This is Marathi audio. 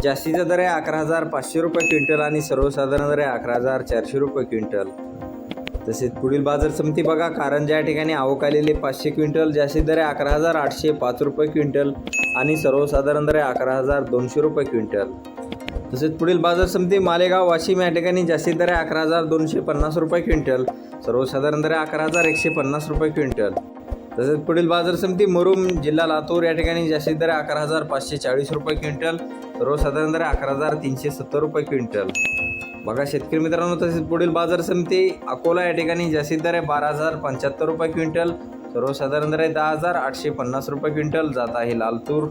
जास्तीचा दर आहे अकरा हजार पाचशे रुपये क्विंटल आणि सर्वसाधारण दर आहे अकरा हजार चारशे रुपये क्विंटल. तसेच पुढील बाजार समिती बघा कारंजा या ठिकाणी आवक आलेले पाचशे क्विंटल जास्तीत दर आहे अकरा हजार आठशे पाच रुपये क्विंटल आणि सर्वसाधारण दर आहे अकरा हजार दोनशे रुपये क्विंटल. तसेच पुढील बाजार समिती मालेगाव वाशिम या ठिकाणी जास्तीत दर आहे अकरा हजार दोनशे पन्नास रुपये क्विंटल सर्वसाधारण दर आहे अकरा हजार एकशे पन्नास रुपये क्विंटल. तसेच पुढील बाजार समिती मुरुम जिल्हा लातूर या ठिकाणी जास्तीत दर अकरा हजार पाचशे चाळीस रुपये क्विंटल सर्वसाधारण दर आहे अकरा हजार तीनशे सत्तर रुपये क्विंटल. बघा शेतकरी मित्रांनो तसेच पुढील बाजार समिती अकोला या ठिकाणी जास्तीत दर आहे बारा हजार पंच्याहत्तर रुपये क्विंटल सर्वसाधारण दर आहे दहा हजार आठशे पन्नास रुपये क्विंटल जात आहे लालतूर.